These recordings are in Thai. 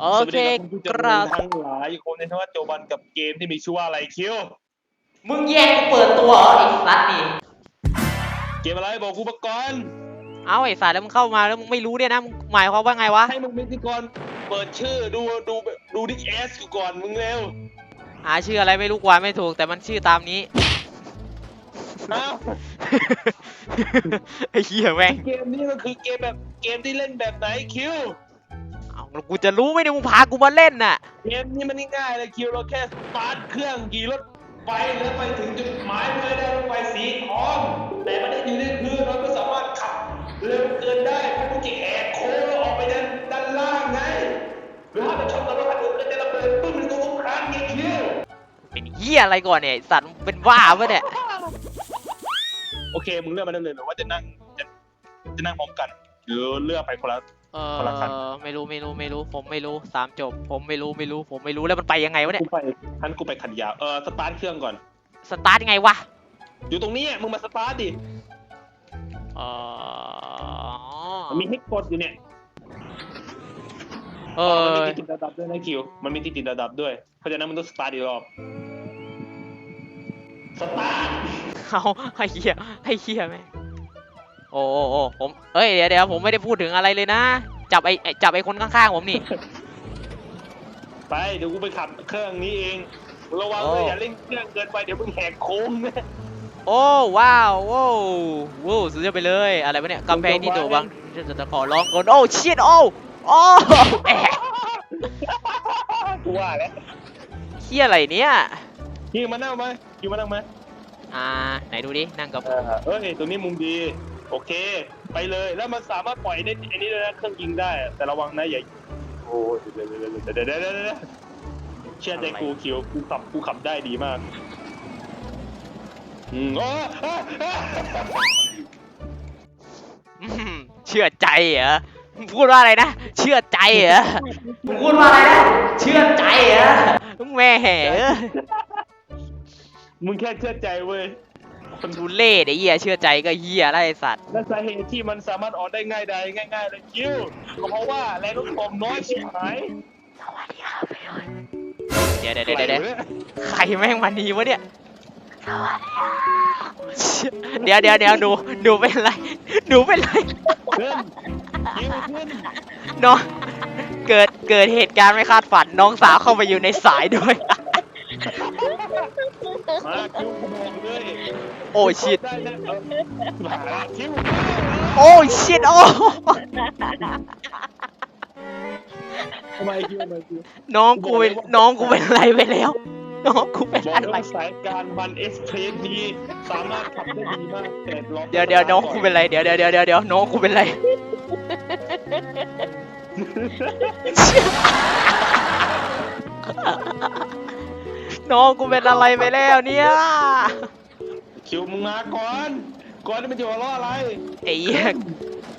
โอสวัสเคดีครับคุณผู้ชกมราบทั้งหลายอยู่คนในทวัตโจบันกับเกมที่มีชื่อว่าอะไรคิวมึงแย่งกูเปิดตัวเหรอไอ้สัตว์นี่เกมอะไรบอกกูมาก่อนเอาไอ้สัตว์แล้วมึงเข้ามาแล้วมึงไม่รู้เนี่ยนะมึงหมายความว่าไงวะให้มึงเป็นพิธีกรเปิดชื่อดูดูดูดิเอสกูก่อนมึงเร็วหาชื่ออะไรไม่รู้กว่าไม่ถูกแต่มันชื่อตามนี้อ้าวไอ้เหี้ยแม่งเกมนี้ก็คือเกมแบบเกมที่เล่นแบบไหนคิวเอา แล้วกูจะรู้ไหมเนี่ยมึงพากูมาเล่นน่ะ เกมนี้มันง่ายๆเลยคิวเราแค่สตาร์ทเครื่องขี่รถไปแล้วไปถึงจุดหมายเพื่อได้รถไฟสีทองแต่มันได้อยู่ในพื้นเราไม่สามารถขับเร็วเกินได้เพราะมันจะแหกโค้งแล้วออกไปด้านด้านล่างไงหรือถ้าไปชนกับรถคันอื่นก็จะระเบิดปึ้งมันก็ต้องครั้งไงคิวเป็นเหี้ยอะไรก่อนเนี่ยไอ้สัตว์มึงเป็นบ้าปะเนี่ย โอเคมึงเลือกมาได้เลยหรือว่าจะนั่งจะจะนั่งพร้อมกันหรือเลือกไปคนละ เอคนละคันอไม่รู้ไม่รู้ไม่รู้ ผมไม่รู้สามจบ ผมไม่รู้ไม่รู้ ผมไม่รู้แล้วมันไปยังไงวะเนี่ยกูไปทันกูไปขันยาวเออสตาร์ทเครื่องก่อน สตาร์ทยังไงวะอยู่ตรงนี้มึงมาสตาร์ทดิเออมันมีให้กดอยู่เนี่ยเอมันอมีที่ติดระดับด้วยนะคิวมันมีที่ติดระดับด้วยเพราะฉะนั้นมันต้องสตาร์ทอีกรอบสตาร์ทเอาไอ้เหี้ยไอ้เหี้ยแม่ง โอ้โอ้โอ้ผมเอ้ยเดี๋ยวเดี๋ยวผมไม่ได้พูดถึงอะไรเลยนะ จับไอ้ไอ้จับไอ้คนข้างๆผมนี่ ไปเดี๋ยวกูไปขับเครื่องนี้เองมึงระวังโอ้เลยอย่าเล่นเครื่องเกินไปเดี๋ยวมึงแหกโค้งนะโอ้ว้าวโว้วโว้วสุดยอดไปเลย อะไรวะเนี่ยกำแพงที่ถูกบังจะจะจะขอร้องก่อนโอ้ชิตโอ้โอ้แอะกูว่าแล้วเหี้ยอะไรเนี่ยคิวมานั่งไหมคิวมานั่งไหมอ่าไหนดูดินั่งกับ เออเอ้ยตรงนี้มุมดี โอเค ไปเลยแล้วมันสามารถปล่อยได้อันนี้เลยนะเครื่องยิงได้อะแต่ระวังนะอย่าโอ้ยเดี๋ยวเดี๋ยวเดี๋ยวเดี๋ยวเดี๋ยวเดี๋ยวเดี๋ยวเชื่อใจกูคิวกูขับกูขับได้ดีมากอืมโอ้อะอะอืมเชื่อใจเหรอมึงพูดว่าอะไรนะ เชื่อใจเหรอมึงพูดว่าอะไรนะ เชื่อใจเหรอแม่แห่เอ้ยมึงแค่เชื่อใจเว้ย คนดูเล่ไอ้เหี้ยเชื่อใจก็เหี้ยแล้วไอ้สัตว์ และสาเหตุที่มันสามารถออกได้ง่ายใดง่ายๆเลยคิวก็เพราะว่าแรงโน้มถ่วงน้อยชิบหายเดี๋ยวเดี๋ยวเดี๋ยวเดี๋ยวใครแม่งมาดีวะเนี่ยเดี๋ยวเดี๋ยวเดี๋ยวหนูหนูเป็นไรหนูเป็นไรขึ้นคิวขึ้นน้องเกิดเกิดเหตุการณ์ไม่คาดฝันน้องสาวเข้ามาอยู่ในสายด้วย โอ้ชิตได้ได้เออมาคิวโอ้ชิตโอ้ ทำไมคิวทำไมคิวน้องกูเป็นน้องกูเป็นอะไรไปแล้ว น้องกูเป็นบอกอะไรว่าสายการบันเอ็กซ์เพรสดีสามารถขับได้ดีมากแต่ลองเดี๋ยวเดี๋ยวน้องกูเป็นอะไรเดี๋ยวเดี๋ยวเดี๋ยวเดี๋ยวเดี๋ยวน้องกูเป็นอะไร น้องกูเป็นอะไรไปแล้วเนี่ย คิวมึงมาก่อน ก่อนที่มันจะหัวเราะอะไร ไอ้เหี้ย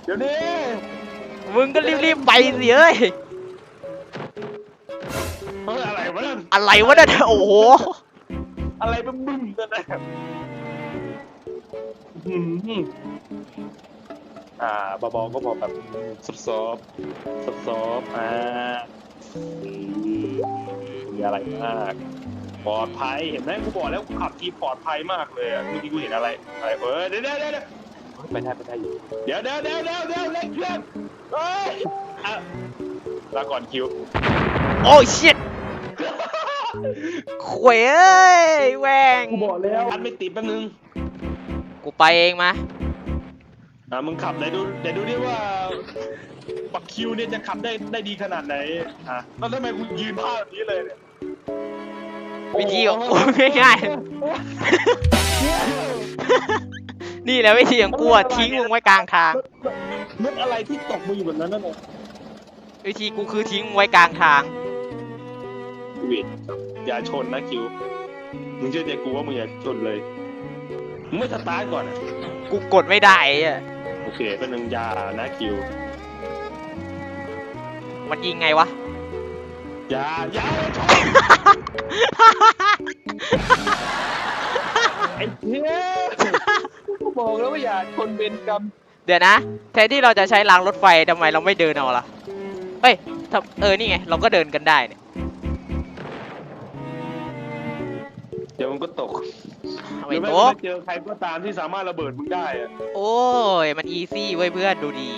เดี๋ยวนี้มึงก็รีบๆไปสิเอ้ย เฮ้ยอะไรวะนั่นอะไรวะเนี่ยโอ้โห อะไรบึ้มบึ้มนั่นนะอื้อหืออ่าเบาๆก็บอกแบบซอบซอบซอบซอบๆอ่าอืมมีอะไรมาก ปลอดภัยเห็นไหมกูบอกแล้วกูขับทีปลอดภัยมากเลยอะเมื่อกี้กูเห็นอะไรอะไรเออเดี๋ยวเดี๋ยวเดี๋ยวเดี๋ยวไปได้ไปได้อยู่เดี๋ยวเดี๋ยวเดี๋ยวเดี๋ยวเดี๋ยวเล่นเครื่องเฮ้ยอะลาก่อนคิวโอ้ชิตขวยเอ้ยแหวงกูบอกแล้วอันไม่ติดแป๊บนึงกูไปเองมาอะมึงขับไหนดูเดี๋ยวดูดิว่าปักคิวเนี่ยจะขับได้ได้ดีขนาดไหนอะแล้วทำไมกูยืนภาพแบบนี้เลยเนี่ย วิธีของกูง่ายๆ นี่แหละวิธีของกูอะทิ้งมึงไว้กลางทางรถอะไรที่ตกมาอยู่แบบนั้นนั่นน่ะวิธีกูคือทิ้งมึงไว้กลางทางเวทอย่าชนนะคิว มึงเชื่อใจกูว่ามึงอย่าชนเลยมึงไม่สตาร์ทก่อนอะกูกดไม่ได้อะโอเคเป็นหนึ่งอยานะคิว มันยิงไงวะ อย่าอย่าชนไอ้เหี้ยกูบอกแล้วว่าอย่าชนเบนกรรมเดี๋ยวนะแทนที่เราจะใช้รางรถไฟทำไมเราไม่เดินเอาล่ะเฮ้ยถ้าเออนี่ไงเราก็เดินกันได้เนี่ยเดี๋ยวมันก็ตกเอาหไปรือไม่โต๊ะก็เจอใครก็ตามที่สามารถระเบิดมึงได้อะโอ้ยมันอีซี่เว้ยเพื่อนดูดี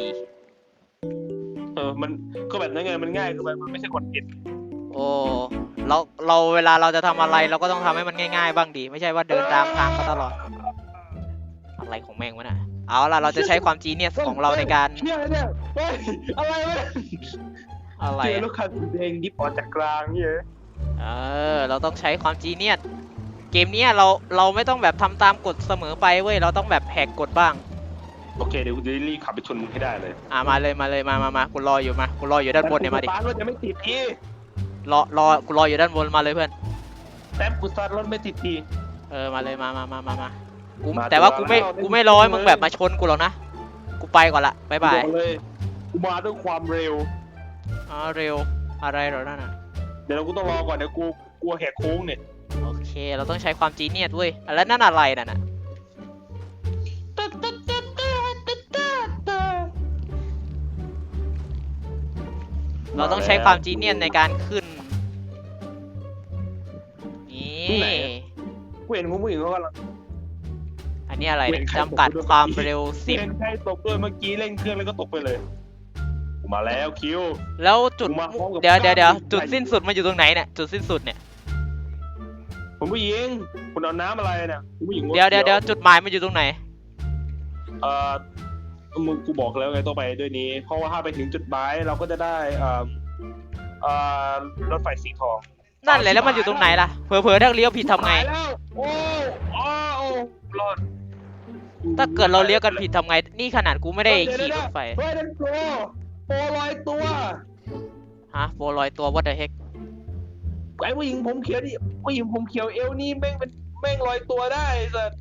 เออมันก็แบบนั้นไงมันง่ายคือมันมันไม่ใช่คอนเทนต์ โอ้เราเราเวลาเราจะทำอะไรเราก็ต้องทำให้มันง่ายๆ บ้างดี ไม่ใช่ว่าเดินตามทางก็ตลอด อะไรของแม่งวะน่ะเอาล่ะเราจะใช้ความจีเนียสของเราในการ เชี่ยเนี่ยเฮ้ยอะไรวะเนี่ยอะไรเจออะลูกค้าสีแดงดิบออกจากกลางเนี่ย เออ เราต้องใช้ความจีเนียสเกมเนี้ยเราเราไม่ต้องแบบทำตามกฎเสมอไปเว้ยเราต้องแบบแหกกฎบ้าง โอเคเดี๋ยวกูจะรีบขับไปชนมึงให้ได้เลยอ่ามาเลยมาเลยมามามากูรออยู่มากูรออยู่ด้านบนเนี่ยมาดิแต่กูสตาร์ทรถยังไม่ติดที รอรอกูรออยู่ด้านบนมาเลยเพื่อนแต้มกูสตาร์ทรถไม่ติดที เออมาเลยมามามามามากูมาแต่ว่าตัวกูไม่แล้วกูไม่รอให้มึงแบบมาชนกูหรอกนะ กูไปก่อนละบ๊ายบายกูบอกเลยกูมาด้วยความเร็ว อ๋อเร็วอะไรเหรอนั่นน่ะ เดี๋ยวเรากูต้องรอก่อนเดี๋ยวกูกลัวแหกโค้งเนี่ย โอเค เราต้องใช้ความจีเนียสเว้ยแล้วนั่นอะไรน่ะน่ะ เราต้องใช้ความจีเนียสในการขึ้นนี่ที่ไหนอะ กูเห็นคุณผู้หญิงเขากำลัง อันนี้อะไรเว้นใคร จำกัดตกด้วยความเร็วสิบเห็นใครตกด้วยเมื่อกี้เร่งเครื่องแล้วก็ตกไปเลยกูมาแล้วคิว แล้วจุดกูมาพร้อมกับเดี๋ยวเดี๋ยวเดี๋ยวกล้ามจุดสิ้นสุดมันอยู่ตรงไหนเนี่ยจุดสิ้นสุดเนี่ยคุณผู้หญิงคุณเอาน้ำอะไรเนี่ยคุณผู้หญิงเดี๋ยวเดี๋ยวเดี๋ยวจุดหมายมันอยู่ตรงไหน เอ่อ มึงกูบอกแล้วไงต้องไปด้วยนี้ เพราะว่าถ้าไปถึงจุดหมายเราก็จะได้เอ่อเอ่อรถไฟสีทองนั่นแหละแล้วมันอยู่ตรงไหนล่ะเผลอๆถ้าเลี้ยวผิดทำไงหายแล้วโอ้อ้าวโอ้รอดถ้าเกิดเราเลี้ยวกันผิดทำไง นี่ขนาดกูไม่ได้ขี่รถไฟเฮ้ยนั่นโปรโปรลอยตัวฮะโฟลอยตัว what the heck ไอ้ผู้หญิงผมเขียวนี่ผู้หญิงผมเขียวเอวนี่แม่งเป็นแม่งลอยตัวได้สัส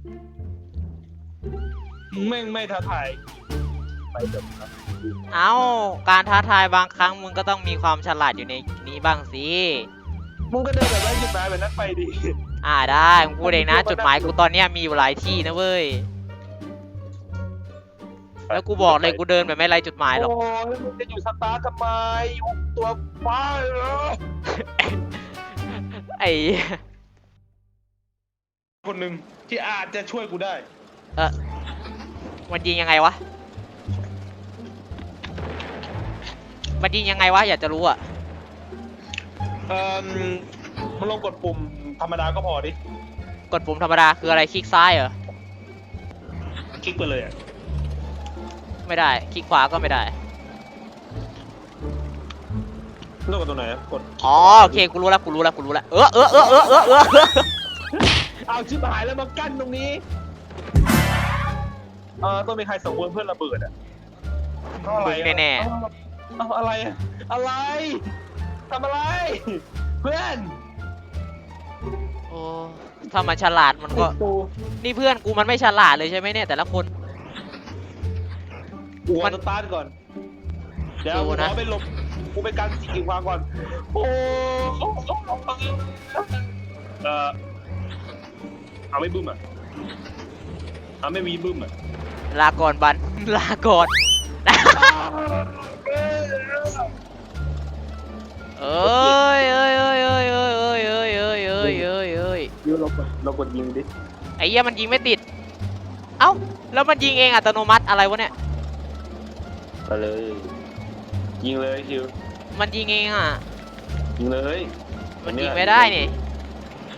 แม่งไม่ท้าทาย ไปเถอะครับเอ้า การท้าทายบางครั้งมึงก็ต้องมีความฉลาดอยู่ในนี้บ้างสิ มึงก็เดินแบบไร้จุดหมายแบบนั้นไปดิอ่าได้มึงพูดเองนะ จุดหมายกูตอนเนี้ยมีอยู่หลายที่นะเว้ย แล้วกูบอกเลยกูเดินแบบไม่ไรจุดหมายหรอก โอ้ยมึงจะอยู่สตาร์ททำไมอยู่ตัวฟ้าเหรอไอ้ คนหนึ่งที่อาจจะช่วยกูได้ เออมันยิงยังไงวะ มันยิงยังไงวะอยากจะรู้อะเอ่อมึงลองกดปุ่มธรรมดาก็พอดิกดปุ่มธรรมดาคืออะไรคลิกซ้ายเหรอคลิกไปเลยอะไม่ได้คลิกขวาก็ไม่ได้เลือกกดตัวไหนอะกดอ๋อโอเคกูรู้แล้วกูรู้แล้วกูรู้แล้วเออเออเออเออเออเออเออเอาชิบหายแล้วมากั้นตรงนี้เออต้องมีใครสองคนเพื่อนระเบิดอะเอาอะไรมึงอะแน่เอา เอาอะไรอะอะไรทำอะไร เพื่อนๆโอ้ถ้ามันฉลาดมันก็กูนี่เพื่อนกูมันไม่ฉลาดเลยใช่ไหมเนี่ยแต่ละคน กูมัมันนสตาร์ทก่อน เดี๋ยวดูกูนะ ขอไปหลบกูไปกันสิ่งกีดขวางก่อน โอ้เออเอาไม่บึ้มอะเอาไม่วีบึ้มอะลาก่อนบัน ลาก่อน เอ้ยเอ้ยเอ้ยเอ้ยเอ้ยเอ้ยเอ้ยเอ้ยเอ้ยเอ้ยเอ้ยเดี๋ยวเรากดเรากดยิงดิไอ้เหี้ยมันยิงไม่ติด เอ้า แล้วมันยิงเองอัตโนมัติอะไรวะเนี่ย ไปเลย ยิงเลยคิวมันยิงเองอะ ยิงเลยมันยิงไม่ได้นี่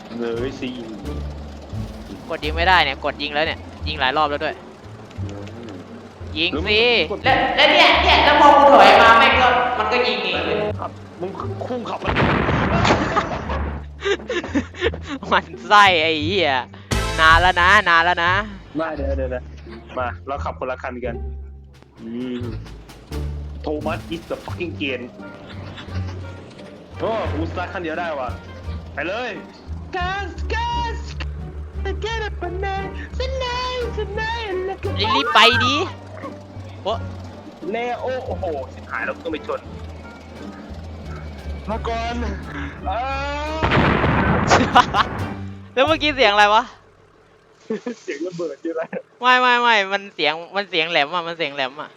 ยิงเลยสิกดยิงไม่ได้เนี่ย กดยิงแล้วเนี่ย ยิงหลายรอบแล้วด้วย ยิงหรือมึสิกดแล้วแล้วเนี่ยเนี่ยแล้วพอกูถอยมาแม่งก็มันก็ยิงเองเลยขับมึงคุ้งขับมันมันไส้ไอ้เหี้ยนานแล้วนะนานแล้วนะ มาเดี๋ยวเดี๋ยวเดี๋ยวมาเราขับคนละคันกันอืมโทมัส is the fucking เกียนโอ้กูสตาร์ทคันเดียวได้ว่ะไปเลยกาสกาสตะเกียบปนเนสนายสนายแล้วก็รีบๆไปดิ โอ้เลโอโอ้โหสิบหายแล้วกูต้องไปชนมาก่อนอ้าวแล้วเมื่อกี้เสียงอะไรวะ เสียงระเบิดอยู่แล้วไม่ไม่ไม่มันเสียงมันเสียงแหลมอะมันเสียงแหลมอะ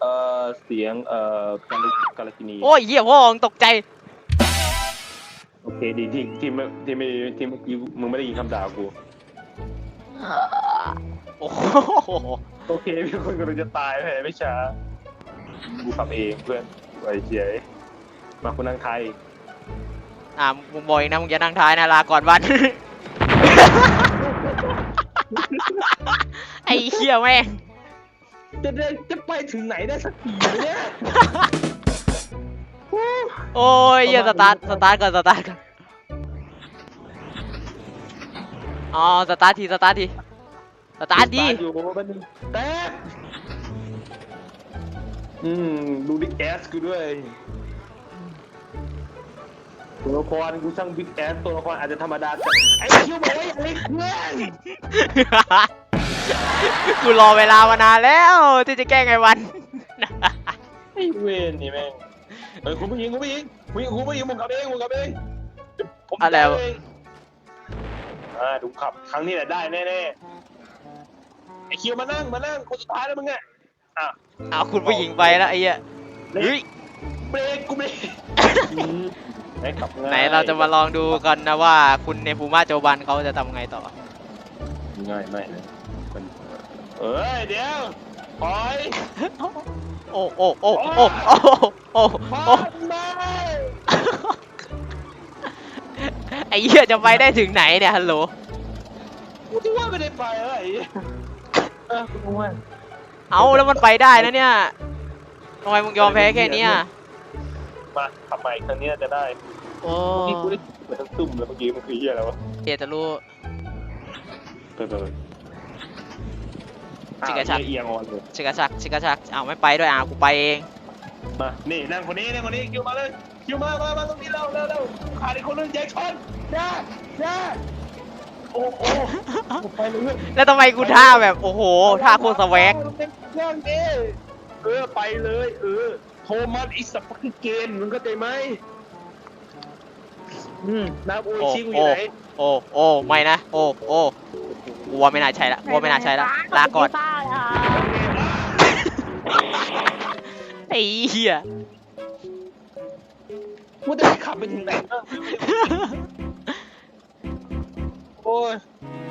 เอเอ่อเสียงเอ่อกาลกาลกินีโอ้ยเหี้ยพ่อมึงตกใจ โอเคดีที่ที่ไม่ที่ไม่ที่เมื่อกี้มึงไม่ได้ยินคำด่ากูโอ้โหโอเคมีคนกำลังจะตายแพ้ไม่ช้ากูขับเองเพื่อนไว้เฉยมาคุณนั่งไทยอ่ามึงบอกอีกนะมึงจะนั่งท้ายนะลาก่อนวัน ไอ้เหี้ยแม่งจะได้จะไปถึงไหนได้สักทีเนี่ยโอ้ยเหี้ยสตาร์ทสตาร์ทก่อนสตาร์ทก่อนอ๋อสตาร์ททีสตาร์ทที สตาร์ทดีอยู่มันงแต่อืมดูดิแอสกูด้วยตัวละครกูช่างบิ๊กแอสตัวละครอาจจะธรรมดาแต่ไอ้คิวบอกว่าอย่าเล็กเพื่อนกูรอเวลามานานแล้วที่จะแกล้งไอ้วัน ไอ้เวนนี่แม่งเฮ้ยคุณผู้หญิงคุณผู้หญิงผู้หญิงคุณผู้หญิงผมขับเองผมขับเองผมอะไรวะเองอ่าดูขับครั้งนี้แหละได้แน่ๆไอ้คิวมานั่งมานั่งคนสุดท้ายแล้วมึงอะอะเอาคุณผู้หญิงไปแล้วไอ้เหี้ยเฮ้ยเบรกกูเบรกอืมไหนขับง่ายไหนเราจะมาลองดูกันนะว่าคุณเนฟูมาโจบันเขาจะทำไงต่อ ง่ายไม่เลยมันเอ้ยเดี๋ยวปล่อยโอ้โอ้โอ้โอ้โอ้โอ้ปล่โอ้อยไม่ไอ้เหี้ยจะไปได้ถึงไหนเนี่ยฮัลโหลกูที่ว่าไม่ได้ไปอะไรเออกูว่าเอาแล้วมันไปได้นะเนี่ยทำไมมึงยอมแพ้แค่เนี้ยมาขับใหม่ครั้งนี้จะได้โอ้นี่กูได้ไปทั้งตุ่มแล้วเมื่อกี้มันคือเหี้ยอะไรวะเดี๋ยวจะรู้เปิดเปิดจิกกระชักเอียงอ่อนเลยชิกาชักชิกาชักเอาไม่ไปด้วยอะกูไปเอง มานี่นั่งคนนี้นั่งคนนี้คิวมาเลยคิวมามามาตรงนี้เร็วเร็วเร็วขาดอีกคนนึงแจ็คชนจ้าจ้า โอ้โอ้ไปเลยเว้ยแล้วทำไมกูท่าแบบโอ้โหท่าโคตรสแวกเรื่องนี้เออไปเลยเออโทมัสอิสปักเกนมึงเข้าใจไหมอืมน้ำโออิชิกูอยู่ไหนโอ้โอ้ไม่นะโอ้โอ้กูว่าไม่น่าใช่ละกูว่าไม่น่าใช่ละลาก่อนไอ้เหี้ย กูจะให้ขับไปถึงไหนบ้าง โอ้ย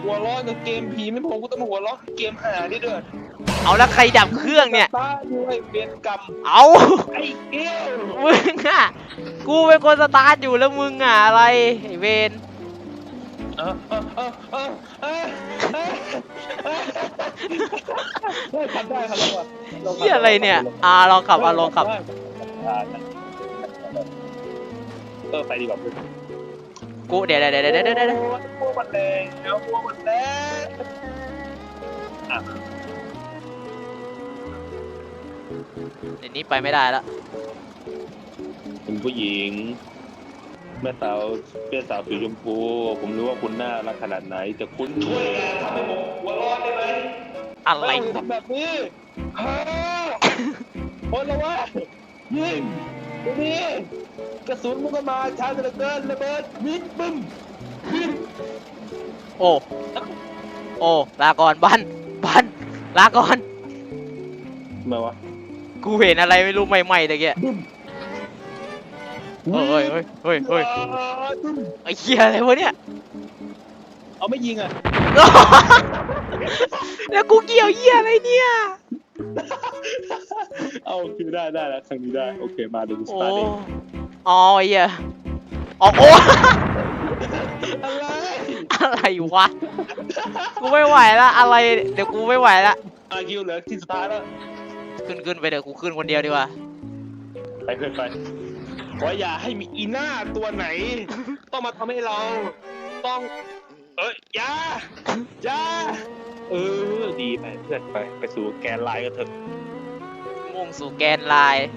หัวเร้อนกับเกมผีไม่พอกูต้องมาหัวเร้อนกับเกมหานี่ด้วยเอาแล้วใครดับเครื่องเนี่ย ตาด้วยเวียนกรรมเอา ไอ้เกี้ยวมึงอะ กูเป็นคนสตาร์ทอยู่แล้วมึงอะอะไรไอเวนเออเออเออเออเออเออเออทำได้ครับแล้วอะเหี้ยอะไรเนี่ย อ่าลองขับอะลองขับ เออไปดีกว่าเพื่อน กูเดี๋ยวเดี๋ยวเดี๋ยวเดี๋ยวเดี๋ยวเดี๋ยวพวกมันแรงแล้วพวกมันแรงอะเดี๋ยวนี้ไปไม่ได้แล้วคุณผู้หญิง แม่สาวเพื่อนสาวสีชมพู ผมรู้ว่าคุณน่ารักขนาดไหนแต่คุณช่วยงานทำให้ผมหัวร้อนได้ไหมอะไรไม่ทำแบบนี้ฮ่าคนละวะยิงเดี๋ยวนี้ กระสุนมันก็มาช้าเหลือเกินระเบิดวิดบึ้มวิดโอ้ โอ้ ลาก่อนบัน บัน ลาก่อนมาวะกูเห็นอะไรไม่รู้ใหม่ๆตะเกียบึ้มเฮ้ยเฮ้ยเฮ้ยเฮ้ยบึ้มไอ้เหี้ยอะไรวะเนี่ย เอาไม่ยิงอะแล้วกูเกี่ยวเหี้ยอะไรเนี่ย เอาคือได้ได้แล้วครั้งนี้ได้ โอเคมาดูสโอ้ ตาร์ทเอง อ๋อไอ้เหี้ยอ๋อโอ้อะไรอะไรวะ กูไม่ไหวละอะไร เดี๋ยวกูไม่ไหวละอาคิวเหลือที่สุดท้ายแล้วขึ้นขึ้นไปเดี๋ยวกูขึ้นคนเดียวดีกว่า ไปเพื่อนไปขออย่าให้มีอีหน้าตัวไหน ต้องมาทำให้เรา ต้อง เอ้ยอย่าอย่าเออดีไปเพื่อนไป ไปสู่แกนไลน์กันเถอะ มุ่งสู่แกนไลน์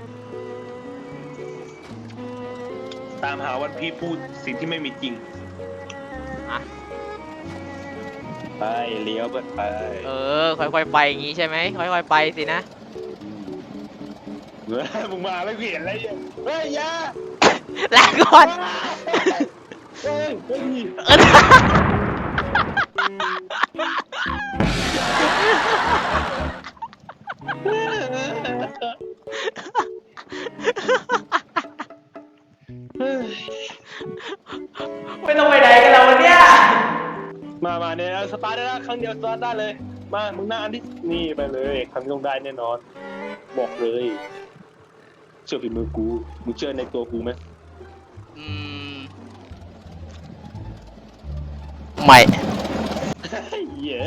ตามหาวันพี่พูดสิ่งที่ไม่มีจริง อะ ไปเลี้ยวเพื่อนไปเออ ค่อยๆไปอย่างงี้ใช่ไหมค่อยๆไปสินะ เฮ้ยมึงมาแล้วกูเห็นอะไรอยู่เฮ้ยอย่าลาก่อน เฮ้ยเฮ้ยเออเฮ้ย ได้แล้วครั้งเดียวสตาร์ทได้เลย มา มึงหน้าอันที่นี่ไปเลยครั้งนี้ต้องได้แน่นอน บอกเลย เชื่อฝีมือกู มึงเชื่อในตัวกูไหมอืมไม่เย้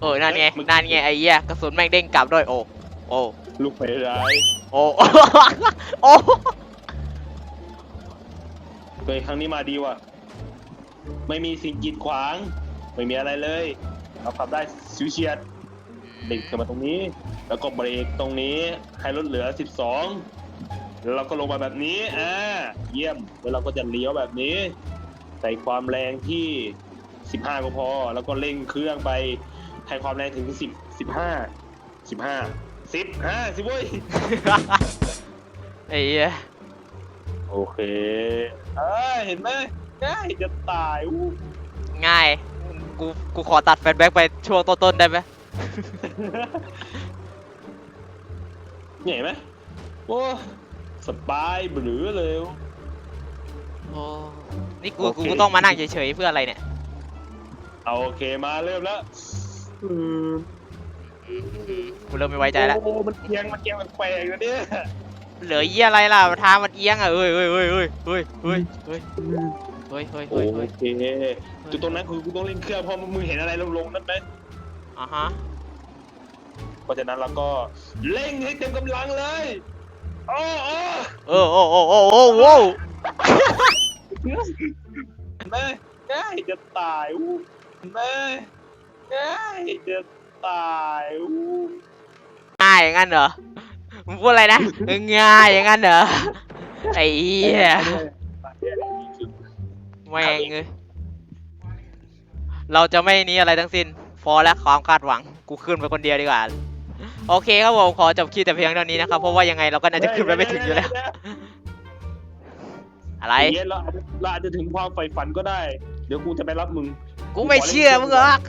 เออ นั่นไง นั่นไงไอ้เหี้ยกระสุนแม่งเด้งกลับด้วย โอ้ โอ้ ลูกไปร้ายโอ้ โอ้เฮ้ยครั้งนี้มาดีว่ะ ไม่มีสิ่งกีดขวาง ไม่มีอะไรเลยเราขับได้ชิวเฉียดเด็กขึ้นมาตรงนี้ แล้วก็เบรกตรงนี้ให้รถเหลือ 12 แล้วเราก็ลงมาแบบนี้อ่าเยี่ยมแล้วเราก็จะเลี้ยวแบบนี้ ใส่ความแรงที่ 15 ก็พอ แล้วก็เร่งเครื่องไปให้ความแรงถึง 10 15 15 10 5สิเว้ยไอ้เหี้ยโอเคเอ้ยเห็นไหมง่ายจะตายอู้ง่าย กูกูขอตัดแฟลชแบ็กไปช่วงต้นๆได้ไหมเนี่ยเห็นไหมโอ้สบายหรือเลย โอ้นี่กูโอเค กูต้องมานั่งเฉยๆเพื่ออะไรเนี่ย เอาโอเคมาเริ่มแล้วอืมกูเริ่มไม่ไว้ใจแล้ว โอ้มันเอียงมันเอียงแปลกๆนะเนี่ย เหลือเยี่ยอะไรล่ะทางมันเอียงอะเฮ้ยเฮ้ยเฮ้ยเฮ้ยเฮ้ยเฮ้ยเฮ้ยเฮ้ยเฮ้ยโอเฮ้ยเฮ้ยเคจุดตรงนั้นคือกูต้องเล่นเครื่องเพราะมึงเห็นอะไรลงๆนั่นไหมอะฮะเพราะฉะนั้นเราก็เร่งให้เต็มกำลังเลยโอ้โอ้เออโอ้โอ้โอ้โอ้โอ้เห็นไหมง่ายจะตายอู้เห็นไหมง่ายจะตายอู้ง่ายอย่างนั้นเหรอ มึงพูดอะไรนะง่ายอย่างนั้นเหรอไอ้เหี้ยแม่งเอ้ยเราจะไม่นี้อะไรทั้งสิ้นฟอและความคาดหวังกูขึ้นไปคนเดียวดีกว่าโอเคครับผมขอจบคลิปแต่เพียงเท่านี้นะครับเพราะว่ายังไงเราก็น่าจะขึ้นไปไม่ถึงอยู่แล้ว อะไรไอ้เหี้ยเราอาจจะเราอาจจะถึงความใฝ่ฝันก็ได้ เดี๋ยวกูจะไปรับมึง กูไม่เชื่อมึงหรอก